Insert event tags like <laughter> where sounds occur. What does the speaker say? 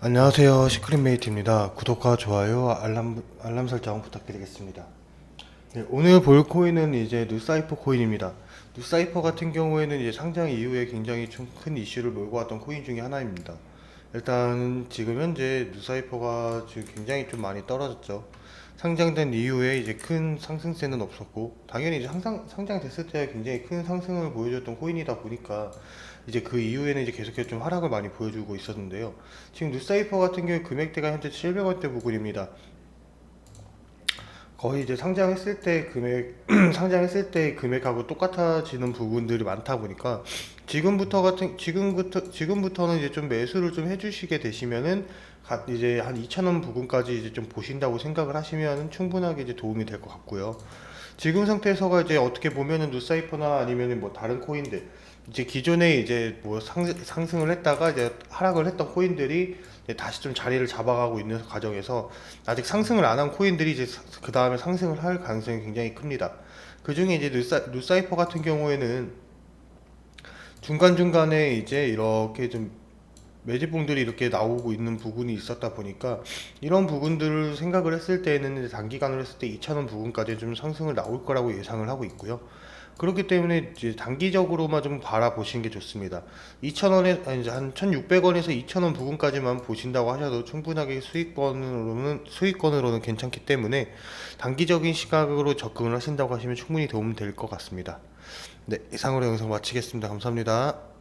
안녕하세요. 시크릿메이트입니다. 구독과 좋아요 알람, 알람 설정 부탁드리겠습니다. 네, 오늘 볼 코인은 이제 누사이퍼 코인입니다. 누사이퍼 같은 경우에는 이제 상장 이후에 굉장히 좀큰 이슈를 몰고 왔던 코인 중에 하나입니다 일단 지금 현재 누사이퍼가 지금 굉장히 좀 많이 떨어졌죠 상장된 이후에 이제 큰 상승세는 없었고 당연히 이제 항상 상장됐을 때 굉장히 큰 상승을 보여줬던 코인이다 보니까 이제 그 이후에는 이제 계속해서 좀 하락을 많이 보여주고 있었는데요. 지금 누사이퍼 같은 경우 금액대가 현재 700원대 부근입니다. 거의 이제 상장했을 때 금액 <clears throat> 상장했을 때 금액하고 똑같아지는 부분들이 많다 보니까 지금부터 같은 지금부터 지금부터는 이제 좀 매수를 좀 해주시게 되시면은 가- 이제 한 2,000원 부근까지 이제 좀 보신다고 생각을 하시면은 충분하게 이제 도움이 될 것 같고요. 지금 상태에서가 이제 어떻게 보면은 누사이퍼나 아니면은 뭐 다른 코인들 이제 기존에 이제 뭐 상, 상승을 했다가 이제 하락을 했던 코인들이 다시 좀 자리를 잡아가고 있는 과정에서 아직 상승을 안 한 코인들이 이제 그 다음에 상승을 할 가능성이 굉장히 큽니다. 그 중에 이제 누사, 누사이퍼 같은 경우에는 중간중간에 이제 이렇게 좀 매집봉들이 이렇게 나오고 있는 부분이 있었다 보니까 이런 부분들을 생각을 했을 때에는 단기간으로 했을 때 2,000원 부분까지 좀 상승을 나올 거라고 예상을 하고 있고요. 그렇기 때문에 이제 단기적으로만 좀 바라보시는 게 좋습니다. 2,000원에 아니 이제 한 1,600원에서 2,000원 부분까지만 보신다고 하셔도 충분하게 수익권으로는 수익권으로는 괜찮기 때문에 단기적인 시각으로 접근을 하신다고 하시면 충분히 도움 될 것 같습니다. 네, 이상으로 영상 마치겠습니다. 감사합니다.